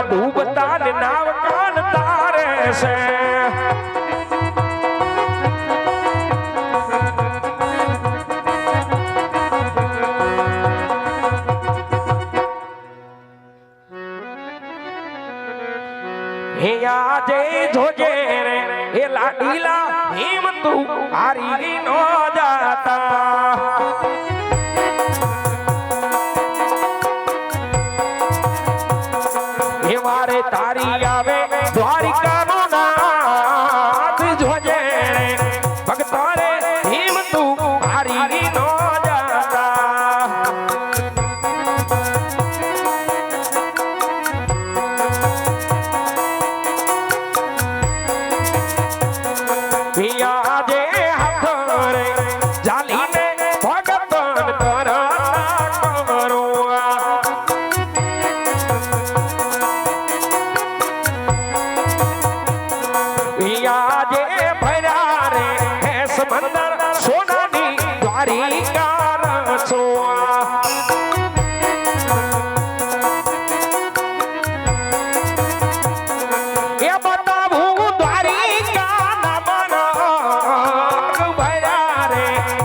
ઓલા ડૂબતાની નાવ કાન તારે છે. હે આજે જોજે રે એ લાડીલા હિમ તું હારી નો હે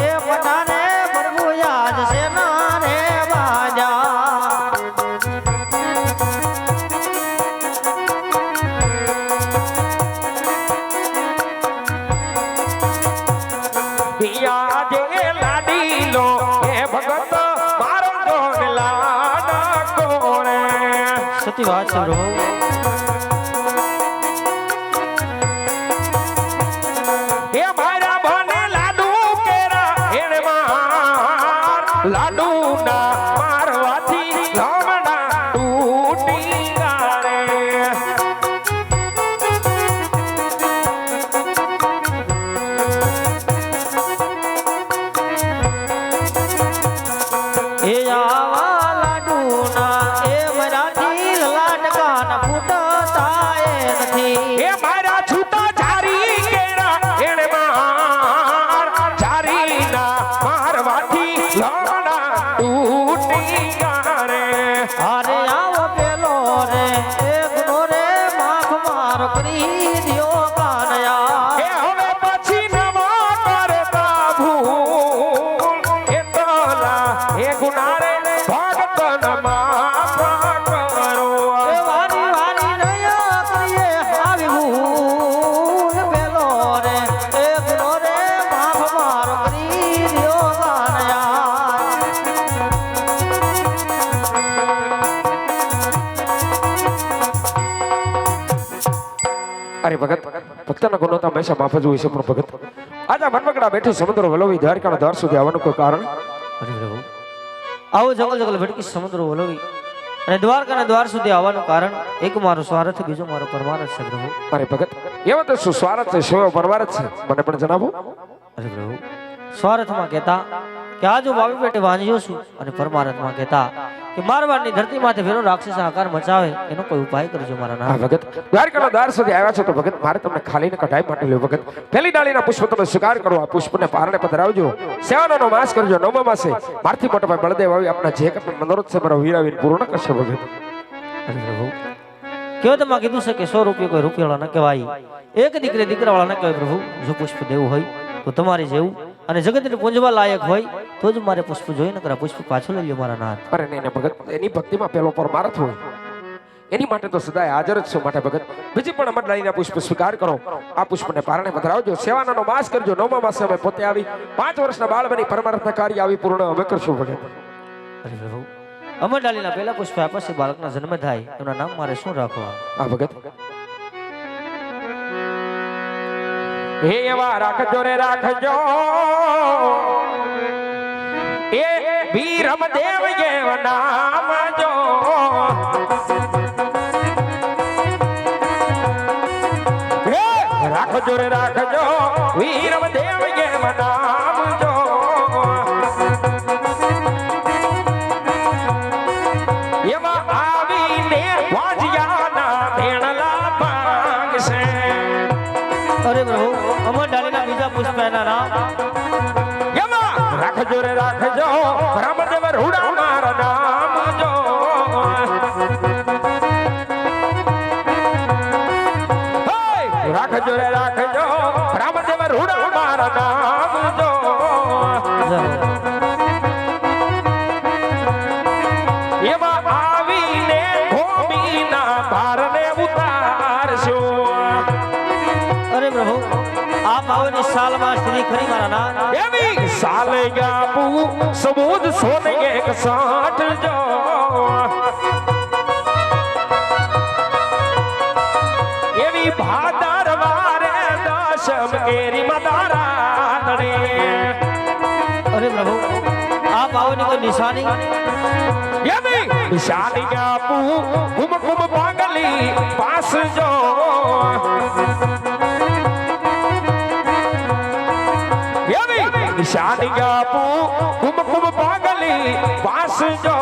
એ બધાને પ્રભુ યાદ છે ના રે વાજા આવા તમને કોને મારા લલાટે મારો સતી વાત છે લાડુ ગુનો તો હંમેશા માફ જ હોય છે પણ ભગત. આજે મનમકડા બેઠું સમુદ્ર વલોવી દ્વારકાના દ્વાર સુધી આવવાનું કોઈ કારણ? આવો જંગલ જંગલ ભટકી સમુદ્ર વલોવી. અને દ્વારકાના દ્વાર સુધી આવવાનું કારણ એક મારો સ્વાર્થ બીજો મારો પરમાર્થ છે પ્રભુ. અરે ભગત એવો તો શું સ્વાર્થ છે? સેવો પરવાર છે? મને પણ જણાવો. અરે પ્રભુ સ્વાર્થમાં કહેતા કે આ જો વાવી પેટે વાંજ્યો છું અને પરમાર્થમાં કહેતા કે મારવાડની ધરતીમાંથી ફેરો રાક્ષસ આકાર મચાવે એનો કોઈ ઉપાય કરજો મારા નામ. ભગત દ્વારકાના દ્વાર સુધી આવ્યા છો તો ભગત મારે તમને ખાલીને કઢાઈ માટે લ્યો. ભગત પહેલી ડાળીના પુષ્પ તમે સ્વીકાર કરો આ પુષ્પને પારણે પધરાવજો. સેવાનો માસ કરજો નવમા માસે. મારથી મોટા ભાઈ બળદેવ આવી આપણા જે કઈ મનોરથ છે મારો વીરાવીને પૂર્ણ કરશે ભગત. પ્રભુ. કેવો તમે કીધું છે કે સો રૂપિયા કોઈ રૂપિયાવાળા ન કહેવાય? એક દીકરે દીકરાવાળા ન કહેવાય પ્રભુ. જો પુષ્પ દેવું હોય તો તમારી જેવું અને જગતને પૂંજવા લાયક હોય તો જ મારે પુષ્પ જોઈ નકરા પુષ્પ પાછું લઈ લ્યો મારા નાથ. અરે નહીં ભગત એની ભક્તિમાં પેલો પરમાર્થ હોય. એની માટે તો સદાય હાજર જ છું માટે ભગત. બીજી પણ અમરલાઈના પુષ્પ સ્વીકાર કરો. આ પુષ્પને પારણે પધરાવજો સેવાનાનો માસ કરજો. નવમા માસે અમે પોતે આવી પાંચ વર્ષના બાળ બની પરમાર્થના કાર્ય આવી પૂર્ણ અમે કરશું ભગત. અરે પ્રભુ અમર ડાલીના પહેલા પુષ્પ આપ્યા છે બાળકના જન્મ થાય. એમના નામ મારે શું રાખવા? આ ભગત. હે એવા રાખજો રે રાખજો. એ વીરમ દેવ નામ જો રાખજો. રે રાખજો વીરમ દેવ નામ રાખજો રે રાખજો. રામદેવ રૂડા મારા નામ જો. એમાં આવીને ભૂમિના ભારને ઉતારશો. અરે પ્રભુ આપ આવની સાલમાં શ્રી ખરી મારા ના એવી સાલે ગાપુ સમૂદ સોને એક સાઠ જો. દશમ કેરી મદારાતણે અરે પ્રભુ આ પાવની કોઈ નિશાની યમી નિશાની આપું ઘુમ ઘુમ પાગલી પાસ જો યમી નિશાની આપું ઘુમ ઘુમ પાગલી પાસ જો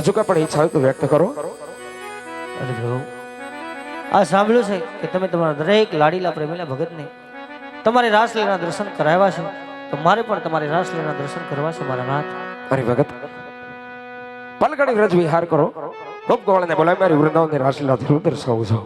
હજુ કઈ પણ ઈચ્છા હોય તો વ્યક્ત કરો. અરે પ્રભુ આ સાંભળ્યું છે કે તમે તમારા દરેક લાડીલા પ્રેમીલા ભગતને તમારે રાસલીના દર્શન કરાવ્યા છે. તો મારે પણ તમારી રાસલીના દર્શન કરવા છે મારા નાથ. અરે ભગત પલકડી વ્રજ વિહાર કરો. ગોપ ગોવાળાને બોલાવી મારી વૃંદાવનની રાસલીલા ધીરું દર્શાવું છું.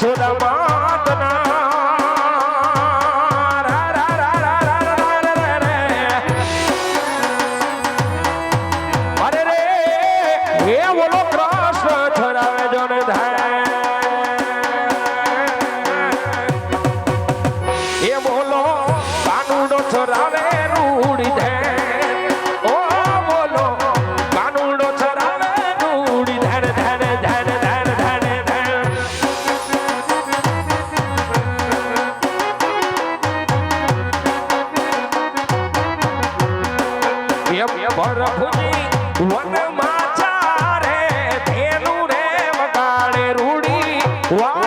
সোনা মা ว้าว